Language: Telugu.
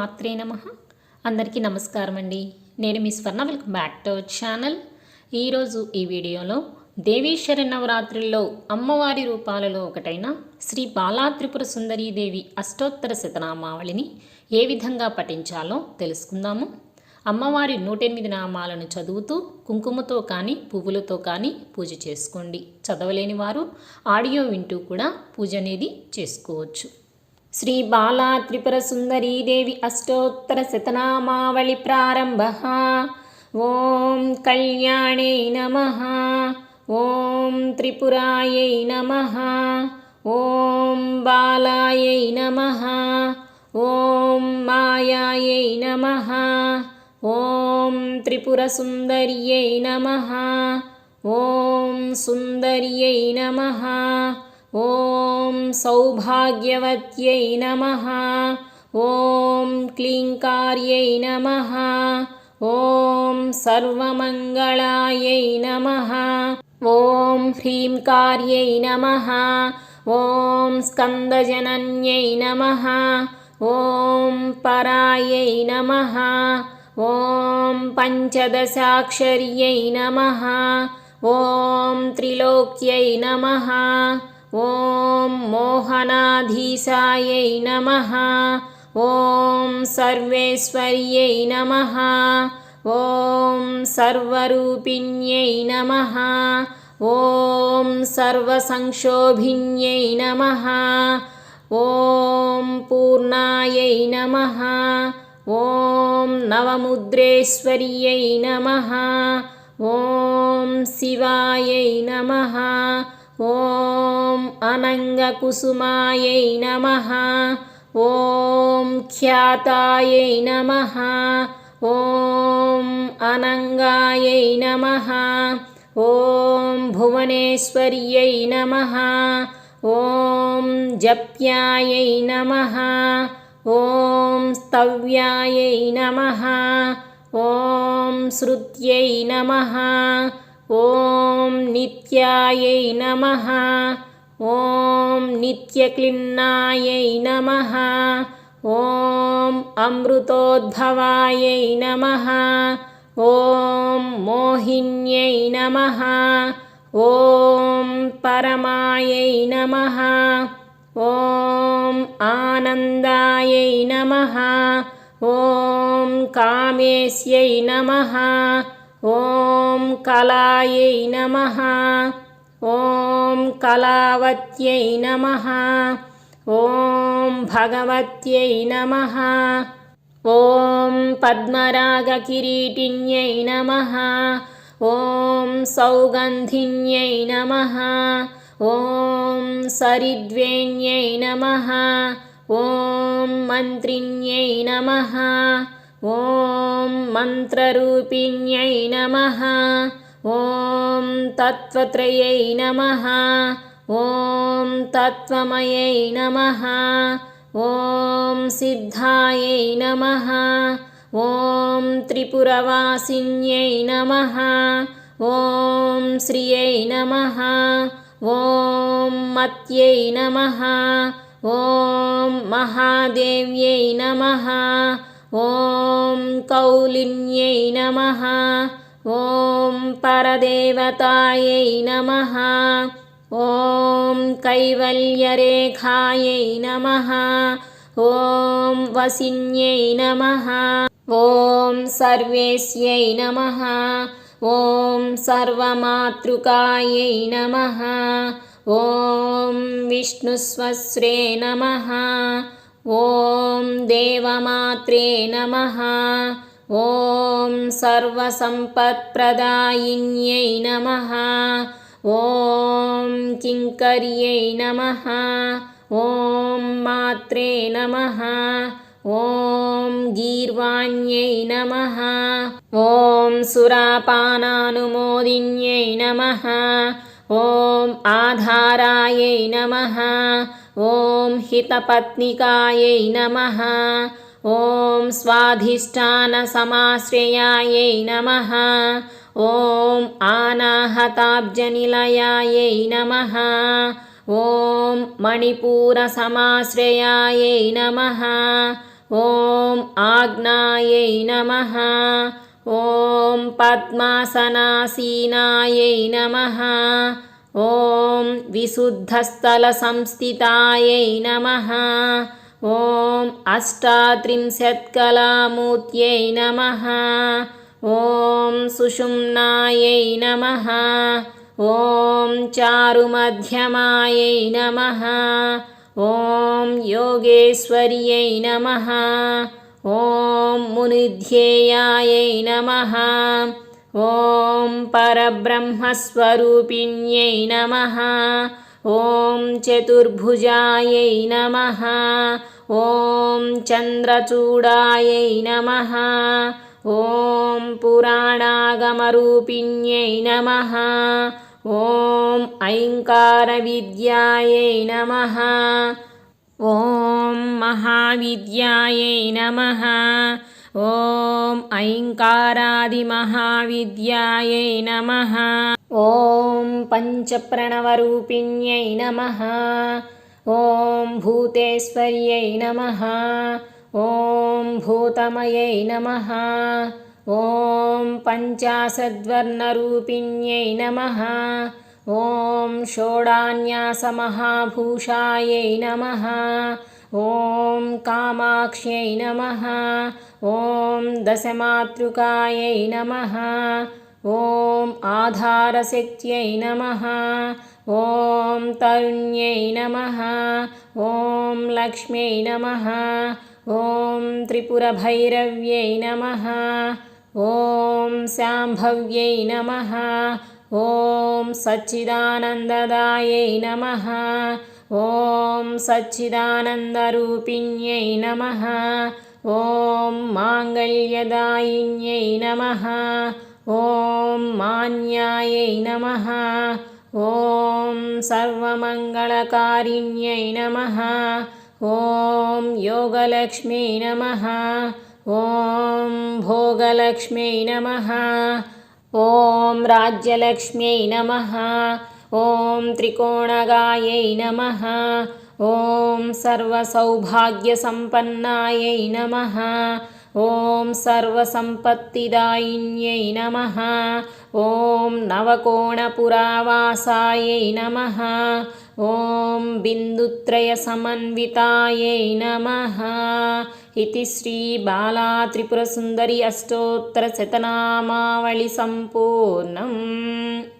మాత్రే నమ. అందరికీ నమస్కారం అండి. నేను మీ Swarna welcome back to our channel. ఈరోజు ఈ వీడియోలో దేవీశ్వర నవరాత్రుల్లో అమ్మవారి రూపాలలో ఒకటైన శ్రీ బాలా త్రిపుర సుందరీదేవి అష్టోత్తర శతనామావళిని ఏ విధంగా పఠించాలో తెలుసుకుందాము. అమ్మవారి నూటెనిమిది నామాలను చదువుతూ కుంకుమతో కానీ పువ్వులతో కానీ పూజ చేసుకోండి. చదవలేని వారు ఆడియో వింటూ కూడా పూజ అనేది చేసుకోవచ్చు. శ్రీ బాలా త్రిపుర సుందరీదేవి అష్టోత్తర శతనామావళి ప్రారంభ. ఓం కళ్యాణై నమ. ఓం త్రిపురాయై నమ. ఓం బాలాయై నమ. ఓం మాయాయై నమ. ఓం త్రిపుర సుందర్యై నమ. ఓం సుందర్యై నమ. ॐ सौभाग्यवत्यै नमः। ॐ क्लीङ्कार्यै नमः। ॐ सर्वमङ्गलायै नमः। ॐ ह्रीङ्कार्यै नमः। ॐ स्कन्दजनन्यै नमः। ॐ परायै नमः। ॐ पञ्चदशाक्षर्यै नमः। ॐ त्रिलोक्यै नमः ॐ मोहनाधीशायै नमः ॐ सर्वेश्वर्यै नमः ॐ सर्वरूपिण्यै नमः ॐ सर्वसंक्षोभिन्यै नमः ॐ पूर्णायै नमः ॐ नवमुद्रेश्वर्यै नमः ॐ शिवायै नमः ॐ अनङ्गकुसुमायै नमः ॐ ख्यातायै नमः ॐ अनङ्गायै नमः ॐ भुवनेश्वर्यै नमः ॐ जप्यायै नमः ॐ स्तव्यायै नमः ॐ श्रुत्यै नमः ॐ नित्यायै नमः ॐ नित्यक्लिन्नायै नमः ॐ अमृतोद्भवायै नमः ॐ मोहिन्यै नमः ॐ परमायै नमः ॐ आनन्दायै नमः ॐ कामेश्यै नमः ॐ कलायै नमः ఓం కళావత్యై నమ. ఓం భగవత్యై నమ. ఓం పద్మరాగ కిరీటిన్యై నమ. ఓం సౌగంధిన్యై నమ. ఓం సరిద్వేన్యై నమ. ఓం మంత్రిణ్యై నమ. ఓం మంత్రరూపిణ్యై నమ. ॐ तत्त्वत्रयै नमः ॐ तत्त्वमयै नमः ॐ सिद्धायै नमः ॐ त्रिपुरवासिन्यै नमः ॐ श्रियै नमः ॐ मत्यै नमः ॐ महादेव्यै नमः ॐ कौलिन्यै नमः ॐ परदेवतायै नमः। ॐ कैवल्यरेखायै नमः। ॐ वसिन्यै नमः। ॐ सर्वेस्यै नमः। ॐ सर्वमातृकायै नमः। ॐ विष्णुस्वस्रे नमः। ॐ देवमात्रे नमः ॐ सर्वसम्पत्प्रदायिन्यै नमः ॐ किङ्कर्यै नमः ॐ मात्रे नमः ॐ गीर्वाण्यै नमः ॐ सुरापानानुमोदिन्यै नमः ॐ आधारायै नमः ॐ हितपत्निकायै नमः ॐ स्वाधिष्ठानसमाश्रयायै नमः ॐ आनाहताब्जनिलयायै नमः ॐ मणिपूरसमाश्रयायै नमः ॐ आज्ञायै नमः ॐ पद्मासनासीनायै नमः ॐ विशुद्धस्थलसंस्थितायै नमः ॐ अष्टात्रिंशत्कलामूर्त्यै नमः ॐ सुषुम्नायै नमः ॐ चारुमध्यमायै नमः ॐ योगेश्वर्यै नमः ॐ मुनिध्येयायै नमः ॐ परब्रह्मस्वरूपिण्यै नमः ॐ चतुर्भुजायै नमः ॐ चन्द्रचूडायै नमः ॐ पुराणागमरूपिण्यै नमः ॐ ऐङ्कारविद्यायै नमः ॐ महाविद्यायै नमः ॐ ऐङ्कारादिमहाविद्यायै नमः ॐ पञ्चप्रणवरूपिण्यै नमः ॐ भूतेश्वर्यै नमः ॐ भूतमयै नमः ॐ पञ्चाशद्वर्णरूपिण्यै नमः ॐ षोडान्यासमहाभूषायै नमः ॐ कामाक्ष्यै नमः ॐ दशमातृकायै नमः ఓం ఆధారశక్త్యై నమ. ఓం తరుణ్యై నమ. ఓం లక్ష్మ్యై నమ. ఓం త్రిపురభైరవ్యై నమ. ఓం శాంభవ్యై నమ. ఓం సచ్చిదానందదాయై నమ. ఓం సచ్చిదానందరూపిణ్యై నమ. ఓం మాంగళ్యదాయిన్యై నమ. ॐ मान्यायै नमः। ॐ सर्वमङ्गलकारिण्यै नमः। ॐ योगलक्ष्मी नमः। ॐ भोगलक्ष्म्यै नमः। ॐ राज्यलक्ष्म्यै नमः। ॐ त्रिकोणगायै नमः। ॐ सर्वसौभाग्यसम्पन्नायै नमः ॐ सर्वसम्पत्तिदायिन्यै नमः ॐ नवकोणपुरावासायै नमः ॐ बिन्दुत्रयसमन्वितायै नमः इति श्रीबालात्रिपुरसुन्दरी अष्टोत्तरशतनामावलिसम्पूर्णम्